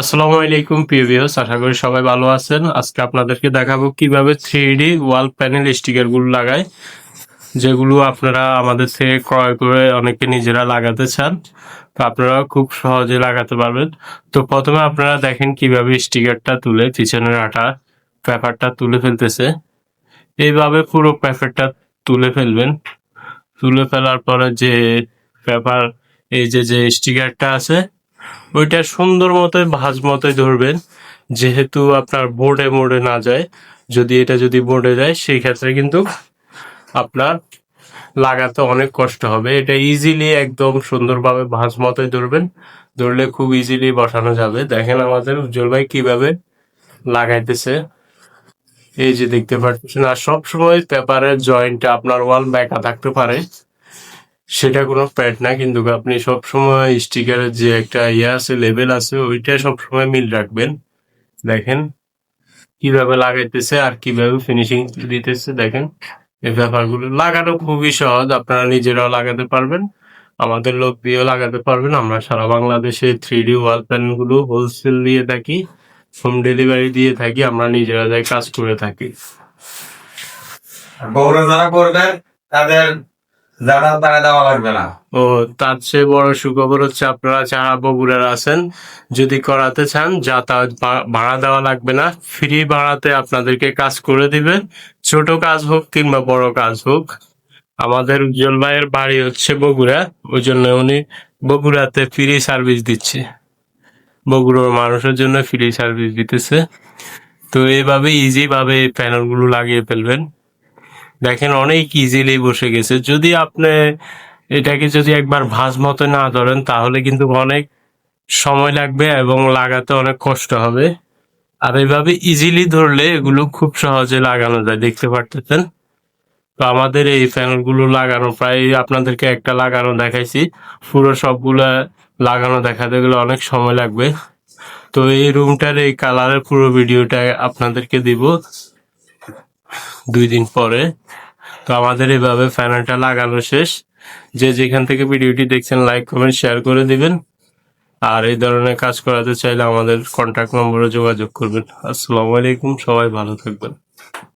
আসসালামু আলাইকুম প্রিভিয়াস আশা করি সবাই ভালো আছেন। আজকে আপনাদেরকে দেখাবো কীভাবে থ্রি ওয়াল প্যানেল স্টিকারগুলো লাগায় যেগুলো আপনারা আমাদের থেকে ক্রয় করে অনেকে নিজেরা লাগাতে চান। তো আপনারা খুব সহজে লাগাতে পারবেন। তো প্রথমে আপনারা দেখেন কীভাবে স্টিকারটা তুলে, পিছনের আটা পেপারটা তুলে ফেলতেছে। এইভাবে পুরো পেপারটা তুলে ফেলবেন। তুলে ফেলার পরে যে পেপার এই যে যে স্টিকারটা আছে ওইটা সুন্দর মতোই, ভাঁজ মতোই ধরবেন। যেহেতু আপনার বোর্ডে মোড়ে না যায়, যদি এটা যদি বোর্ডে যায়, সেই ক্ষেত্রে কিন্তু আপনার লাগাতে অনেক কষ্ট হবে। এটা ইজিলি একদম সুন্দরভাবে ভাঁজ মতোই ধরবেন। ধরলে খুব ইজিলি বসানো যাবে। দেখেন আমাদের উজ্জ্বল ভাই কীভাবে লাগাইতেছে। এই যে দেখতে পাচ্ছেন, আর সবসময় পেপারের জয়েন্টটা আপনার ওয়াল ব্যাকা থাকতে পারে। সেটা কোনো প্যাড না, কিন্তু আপনি সবসময় স্টিকারের যে একটা ইয়ে আছে লেভেল আছে, ওইটা সবসময় মিল রাখবেন। দেখেন কীভাবে লাগাইতেছে আর কীভাবে ফিনিশিং দিতেছে, দেখেন। এই ব্যাপারগুলো লাগানো খুবই সহজ, আপনারা নিজেরাও লাগাতে পারবেন, আমাদের লোক দিয়েও লাগাতে পারবেন। আমরা সারা বাংলাদেশে থ্রি ডি ওয়াল প্যানেলগুলো হোলসেল দিয়ে থাকি হোম ডেলিভারি দিয়ে থাকি, আমরা নিজেরা যাই কাজ করে থাকি। বগুড়া যারা করবেন, তাদের ও, তার চেয়ে বড় সুখবর হচ্ছে আপনারা যারা বগুড়ার আছেন, যদি করাতে চান, যাতায়াত ভাড়া দেওয়া লাগবে না। ফ্রি ভাড়াতে আপনাদেরকে কাজ করে দিবে ছোট কাজ হোক কিংবা বড় কাজ হোক। আমাদের উজ্জ্বল ভাইয়ের বাড়ি হচ্ছে বগুড়া। ওই জন্য উনি বগুড়াতে ফ্রি সার্ভিস দিচ্ছে। বগুড়ার মানুষের জন্য ফ্রি সার্ভিস দিতেছে। তো এইভাবে ইজি ভাবে প্যানেলগুলো লাগিয়ে ফেলবেন। দেখেন অনেক ইজিলি বসে গেছে। যদি আপনি এটাকে যদি একবার ভাঁজ মতো না ধরেন, তাহলে কিন্তু অনেক সময় লাগবে এবং লাগাতে অনেক কষ্ট হবে। আর এইভাবে ইজিলি ধরলে এগুলো খুব সহজে লাগানো যায়, দেখতে পারতেছেন? তো আমাদের এই প্যানেলগুলো লাগানো প্রায়, আপনাদেরকে একটা লাগানো দেখাইছি। পুরো সবগুলা লাগানো দেখাতে গেলে অনেক সময় লাগবে। তো এই রুমটার এই কালারের পুরো ভিডিওটা আপনাদেরকে দিব। দুই দিন পরে। তো আমাদের এভাবে প্যানেলটা লাগানো শেষ। যে যেখান থেকে ভিডিওটি দেখছেন লাইক কমেন্ট শেয়ার করে দিবেন। আর এই ধরনের কাজ করাতে চাইলে আমাদের কন্ট্যাক্ট নম্বরে যোগাযোগ করবেন। আসসালামু আলাইকুম, সবাই ভালো থাকবেন।